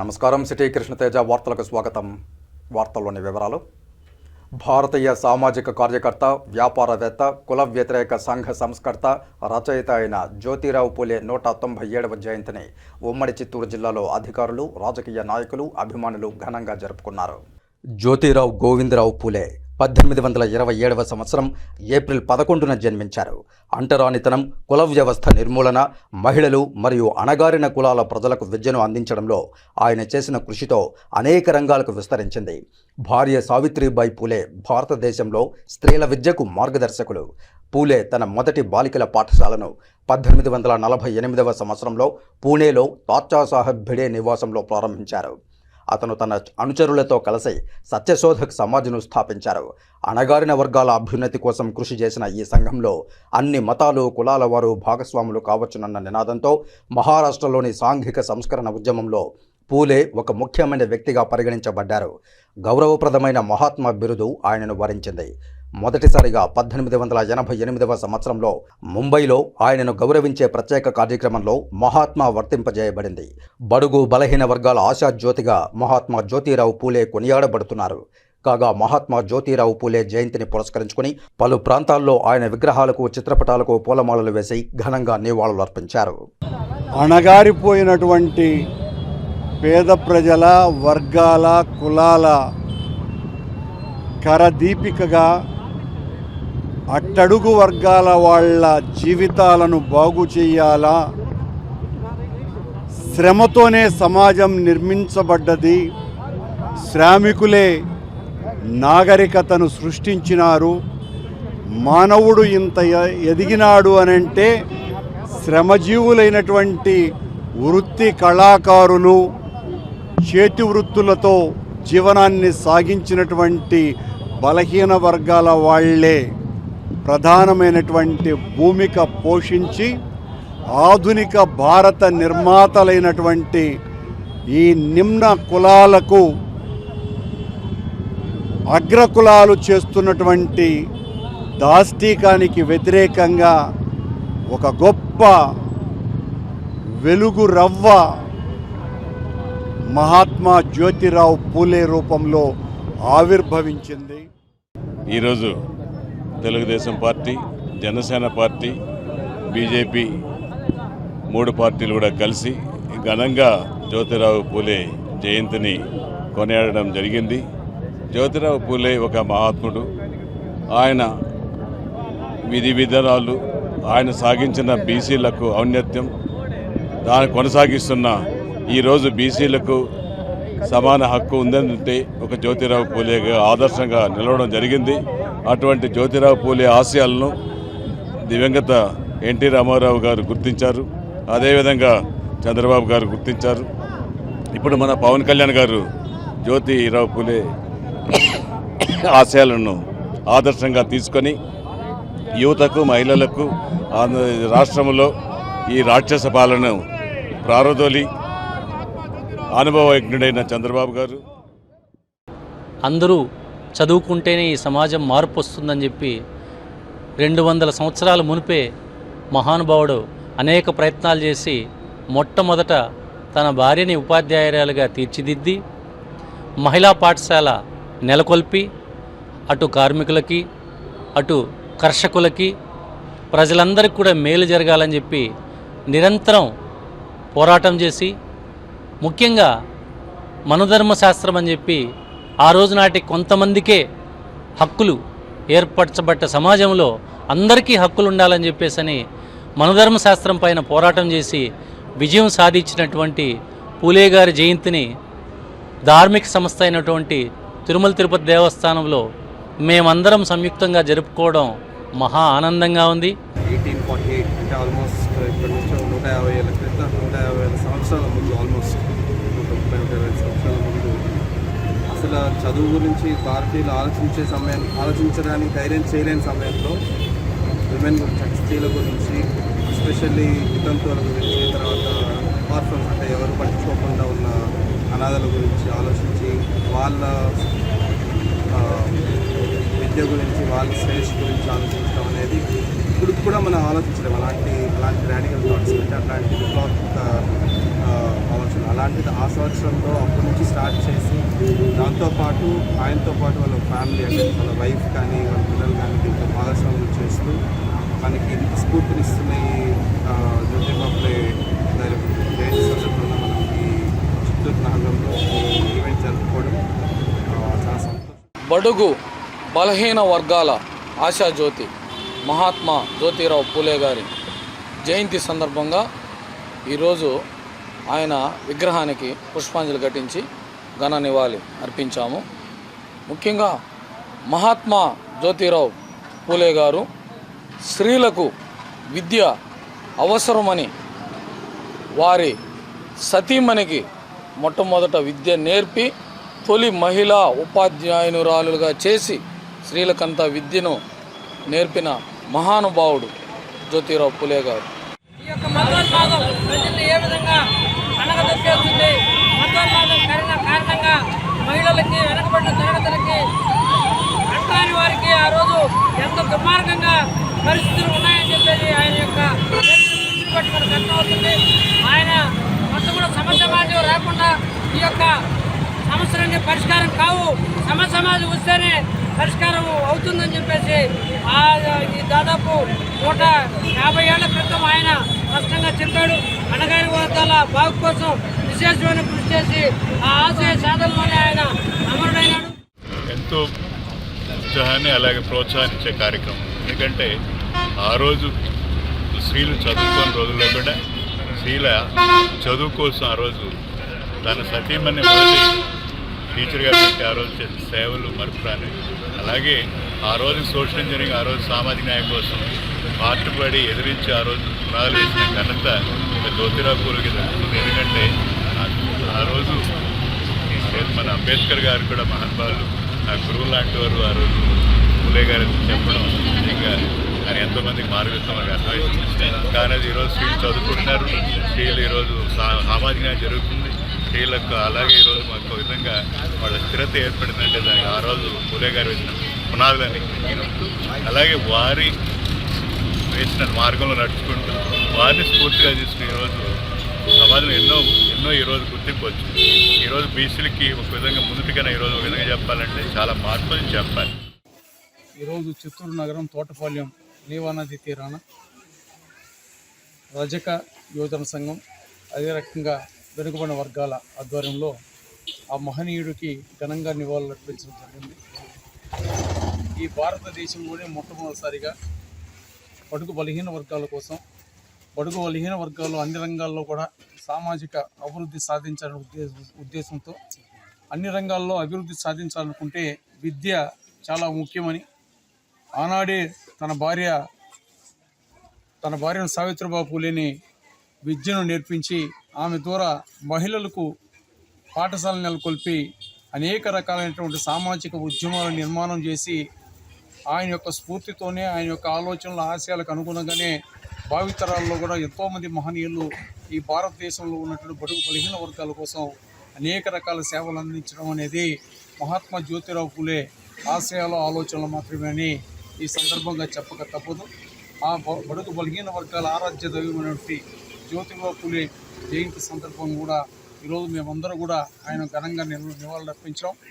నమస్కారం సిటీ కృష్ణతేజ వార్తలకు స్వాగతం. వార్తల్లోని వివరాలు. భారతీయ సామాజిక కార్యకర్త వ్యాపారవేత్త కుల వ్యతిరేక సంఘ సంస్కర్త రచయిత అయిన జ్యోతిరావు పూలే నూట తొంభై ఏడవ జయంతిని ఉమ్మడి చిత్తూరు జిల్లాలో అధికారులు రాజకీయ నాయకులు అభిమానులు ఘనంగా జరుపుకున్నారు. జ్యోతిరావు గోవిందరావు పూలే పద్దెనిమిది వందల ఇరవై ఏడవ సంవత్సరం ఏప్రిల్ పదకొండున జన్మించారు. అంటరానితనం కుల వ్యవస్థ నిర్మూలన మహిళలు మరియు అణగారిన కులాల ప్రజలకు విద్యను అందించడంలో ఆయన చేసిన కృషితో అనేక రంగాలకు విస్తరించింది. భార్య సావిత్రిబాయి పూలే భారతదేశంలో స్త్రీల విద్యకు మార్గదర్శకులు. పూలే తన మొదటి బాలికల పాఠశాలను పద్దెనిమిది వందల నలభై ఎనిమిదవ సంవత్సరంలో పూణేలో తాచాసాహెబ్ భిడే నివాసంలో ప్రారంభించారు. అతను తన అనుచరులతో కలిసి సత్యశోధక్ సమాజ్ను స్థాపించారు. అణగారిన వర్గాల అభ్యున్నతి కోసం కృషి చేసిన ఈ సంఘంలో అన్ని మతాలు కులాల వారు భాగస్వాములు కావచ్చునన్న నినాదంతో మహారాష్ట్రలోని సాంఘిక సంస్కరణ ఉద్యమంలో పూలే ఒక ముఖ్యమైన వ్యక్తిగా పరిగణించబడ్డారు. గౌరవప్రదమైన మహాత్మా బిరుదు ఆయనను వరించింది. మొదటిసారిగా పద్దెనిమిది వందల ఎనభై ఎనిమిదవ సంవత్సరంలో ముంబైలో ఆయనను గౌరవించే ప్రత్యేక కార్యక్రమంలో మహాత్మా వర్తింపజేయబడింది. బడుగు బలహీన వర్గాల ఆశాజ్యోతిగా మహాత్మా జ్యోతిరావు పూలే కొనియాడబడుతున్నారు. కాగా మహాత్మా జ్యోతిరావు పూలే జయంతిని పురస్కరించుకుని పలు ప్రాంతాల్లో ఆయన విగ్రహాలకు చిత్రపటాలకు పూలమాలలు వేసి ఘనంగా నివాళులర్పించారు. అణగారిపోయినటువంటి పేద ప్రజల వర్గాల కులాల కరదీపికగా అట్టడుగు వర్గాల వాళ్ళ జీవితాలను బాగు చేయాలా? శ్రమతోనే సమాజం నిర్మించబడ్డది. శ్రామికులే నాగరికతను సృష్టించినారు. మానవుడు ఇంత ఎ- ఎదిగినాడు అనంటే శ్రమజీవులైనటువంటి వృత్తి కళాకారులు చేతి వృత్తులతో జీవనాన్ని సాగించినటువంటి బలహీన వర్గాల వాళ్ళే. ప్రధానమైనటువంటి భూమిక పోషించి ఆధునిక భారత నిర్మాతలైనటువంటి ఈ నిమ్న కులాలకు అగ్రకులాలు చేస్తున్నటువంటి దాష్టీకానికి వ్యతిరేకంగా ఒక గొప్ప వెలుగు రవ్వ మహాత్మా జ్యోతిరావు పూలే రూపంలో ఆవిర్భవించింది. ఈరోజు Telugu Desam party Janasena party BJP మూడు పార్టీలు కూడా కలిసి ఘనంగా జ్యోతిరావు పూలే జయంతిని కొనియాడడం జరిగింది. జ్యోతిరావు పూలే ఒక మహాత్ముడు. ఆయన విధి విధానాలు ఆయన సాగించిన బీసీలకు ఔన్నత్యం దాన్ని కొనసాగిస్తున్న ఈరోజు బీసీలకు సమాన హక్కు ఉందంటే ఒక జ్యోతిరావు పూలేగా ఆదర్శంగా నిలవడం జరిగింది. అటువంటి జ్యోతిరావు పూలే ఆశయాలను దివంగత ఎన్టీ రామారావు గారు గుర్తించారు. అదేవిధంగా చంద్రబాబు గారు గుర్తించారు. ఇప్పుడు మన పవన్ కళ్యాణ్ గారు జ్యోతిరావు పూలే ఆశయాలను ఆదర్శంగా తీసుకొని యువతకు మహిళలకు ఆంధ్ర రాష్ట్రంలో ఈ రాక్షస పాలన ప్రారదోలి అనుభవజ్ఞుడైన చంద్రబాబు గారు. అందరూ చదువుకుంటేనే ఈ సమాజం మార్పు వస్తుందని చెప్పి రెండు వందల సంవత్సరాల మునిపే మహానుభావుడు అనేక ప్రయత్నాలు చేసి మొట్టమొదట తన భార్యని ఉపాధ్యాయురాలుగా తీర్చిదిద్ది మహిళా పాఠశాల నెలకొల్పి అటు కార్మికులకి అటు కర్షకులకి ప్రజలందరికీ కూడా మేలు జరగాలని చెప్పి నిరంతరం పోరాటం చేసి ముఖ్యంగా మనుధర్మ శాస్త్రం అని చెప్పి ఆ రోజు నాటి కొంతమందికే హక్కులు ఏర్పరచబడ్డ సమాజంలో అందరికీ హక్కులు ఉండాలని చెప్పేసని మనుధర్మ శాస్త్రం పైన పోరాటం చేసి విజయం సాధించినటువంటి పూలే గారి జయంతిని ధార్మిక సంస్థ అయినటువంటి తిరుమల తిరుపతి దేవస్థానంలో మేమందరం సంయుక్తంగా జరుపుకోవడం మహా ఆనందంగా ఉంది. ఎయిటీన్ ఫార్టీ ఎయిట్ అంటే ఆల్మోస్ట్ ఇక్కడ నుంచి నూట యాభై ఏళ్ళ క్రితం నూట యాభై సంవత్సరాల ముందు ఆల్మోస్ట్ నూట ముప్పై నూట ఇరవై అసలు చదువు గురించి భారతీయులు ఆలోచించే సమయం ఆలోచించడానికి ధైర్యం చేయలేని సమయంలో విమెన్ గురించి స్త్రీల గురించి ఎస్పెషల్లీ వితంతువుల గురించి తర్వాత ఆర్ఫన్స్ అంటే ఎవరు పట్టించుకోకుండా ఉన్న అనాథల గురించి ఆలోచించి వాళ్ళ విద్య గురించి వాళ్ళ శ్రేష్ గురించి ఆలోచించడం అనేది ఇప్పుడు కూడా మనం ఆలోచించలేము. అలాంటి అలాంటి రాడికల్ థాట్స్ అంటే అట్లాంటి అలాంటిది ఆ సంవత్సరంలో అప్పటి నుంచి స్టార్ట్ చేసి దాంతోపాటు ఆయనతో పాటు వాళ్ళ ఫ్యామిలీ అంటే వాళ్ళ వైఫ్ కానీ వాళ్ళ పిల్లలు కానీ దీంట్లో భాగస్వామ్యం చేస్తూ మనకి ఇంత స్ఫూర్తినిస్తున్న ఈ జ్యోతిబాబులే జయంతి సందర్భంగా మనం ఈ చిత్తూరు నగరంలో ఈవెంట్ జరుపుకోవడం చాలా సంతోషం. బడుగు బలహీన వర్గాల ఆశాజ్యోతి మహాత్మా జ్యోతిరావు పూలే గారి జయంతి సందర్భంగా ఈరోజు ఆయన విగ్రహానికి పుష్పాంజలి ఘటించి ఘన నివాళి అర్పించాము. ముఖ్యంగా మహాత్మా జ్యోతిరావు పూలే గారు స్త్రీలకు విద్య అవసరమని వారి సతీమణికి మొట్టమొదట విద్య నేర్పి తొలి మహిళా ఉపాధ్యాయునురాలుగా చేసి స్త్రీలకంతా విద్యను నేర్పిన మహానుభావుడు జ్యోతిరావు పులే గారు. యొక్క మతోన్మాదం ప్రజల్ని ఏ విధంగా అనగదొక్కేస్తుంది? మతోన్మాదం కారణ కారణంగా మహిళలకి వెనకబడిన తరగతులకి అంటాని వారికి ఆ రోజు ఎంత దుర్మార్గంగా పరిస్థితులు ఉన్నాయని చెప్పేసి ఆయన యొక్క చరిత్రను బట్టి మనకు అర్థమవుతుంది. ఆయన మొత్తం కూడా సమ సమాజం రాకుండా ఈ యొక్క సమస్యలన్నీ పరిష్కారం కావు. సమ సమాజం వస్తేనే పరిష్కారం అవుతుందని చెప్పేసి దాదాపు నూట యాభై ఏళ్ళ క్రితం ఆయన స్పష్టంగా చెప్పాడు. అణగారి వర్గాల బాగు కోసం విశేషమైన కృషి చేసి ఆ ఆశయ సాధనలోనే ఆయన అమరుడైనాడు. ఎంతో ఉత్సాహాన్ని అలాగే ప్రోత్సాహించే కార్యక్రమం. ఎందుకంటే ఆ రోజు స్త్రీలు చదువుకోని రోజుల్లో కూడా స్త్రీల చదువు కోసం ఆ రోజు తన సతీమణి మొదటి టీచర్గా పెట్టి ఆ రోజు చేసిన సేవలు మరుపురాని అలాగే ఆ రోజు సోషల్ ఇంజనీరింగ్ ఆ రోజు సామాజిక న్యాయం కోసం పాటుపడి ఎదిరించి ఆ రోజు పునాదులు వేసిన ఘనత జ్యోతిరావు పూలకి దక్కుతుంది ఎందుకంటే ఆ- రోజు ఈ మన అంబేద్కర్ గారు కూడా మహానుభావులు. ఆ గురువు లాంటి వారు ఆ రోజు పూలే గారు చెప్పడం నిజంగా ఆయన ఎంతోమందికి మార్గదర్శనం అర్థమైంది. కానీ అది ఈరోజు స్త్రీలు చదువుకుంటున్నారు. స్త్రీలు ఈరోజు సా- సామాజిక న్యాయం జరుగుతుంది. స్త్రీలకు అలాగే ఈరోజు మాకు విధంగా వాళ్ళ స్థిరత ఏర్పడిందంటే దానికి ఆ రోజు పూలే గారు వచ్చినప్పుడు పునాదులని. అలాగే వారి వేసిన మార్గంలో నడుచుకుంటూ వారిని స్ఫూర్తిగా తీసుకుని ఈరోజు సమాజంలో ఎన్నో ఎన్నో ఈరోజు గుర్తింపు వచ్చింది. ఈరోజు బీసీలకి ఒక విధంగా ముందుకైనా ఈరోజు ఒక విధంగా చెప్పాలంటే చాలా మార్పులు చెప్పాలి. ఈరోజు చిత్తూరు నగరం తోటపాలెం నీవానది తీరాన రజక యువజన సంఘం అదే రకంగా వెనుకబడిన వర్గాల ఆధ్వర్యంలో ఆ మహనీయుడికి ఘనంగా నివాళులు అర్పించడం జరిగింది. ఈ భారతదేశంలోనే మొట్టమొదటిసారిగా బడుగు బలహీన వర్గాల కోసం బడుగు బలహీన వర్గాలు అన్ని రంగాల్లో కూడా సామాజిక అభివృద్ధి సాధించాలనే ఉద్దేశ ఉద్దేశంతో అన్ని రంగాల్లో అభివృద్ధి సాధించాలనుకుంటే విద్య చాలా ముఖ్యమని ఆనాడే తన భార్య తన భార్యను సావిత్రిబాబు పూలేని విద్యను నేర్పించి ఆమె ద్వారా మహిళలకు పాఠశాల నెలకొల్పి అనేక రకాలైనటువంటి సామాజిక ఉద్యమాల నిర్మాణం చేసి ఆయన యొక్క స్ఫూర్తితోనే ఆయన యొక్క ఆలోచనల ఆశయాలకు అనుగుణంగానే భావితరాల్లో కూడా ఎంతోమంది మహనీయులు ఈ భారతదేశంలో ఉన్నటువంటి బడుగు బలహీన వర్గాల కోసం అనేక రకాల సేవలు అందించడం అనేది మహాత్మా జ్యోతిరావు పూలే ఆశయాలు ఆలోచనలు మాత్రమే అని ఈ సందర్భంగా చెప్పక తప్పదు. ఆ బడుగు బలహీన వర్గాల ఆరాధ్య దైవమైనటువంటి జ్యోతిరావు పూలే జయంతి సందర్భం కూడా ఈరోజు మేమందరూ కూడా ఆయన ఘనంగా నివాళులు అర్పించాం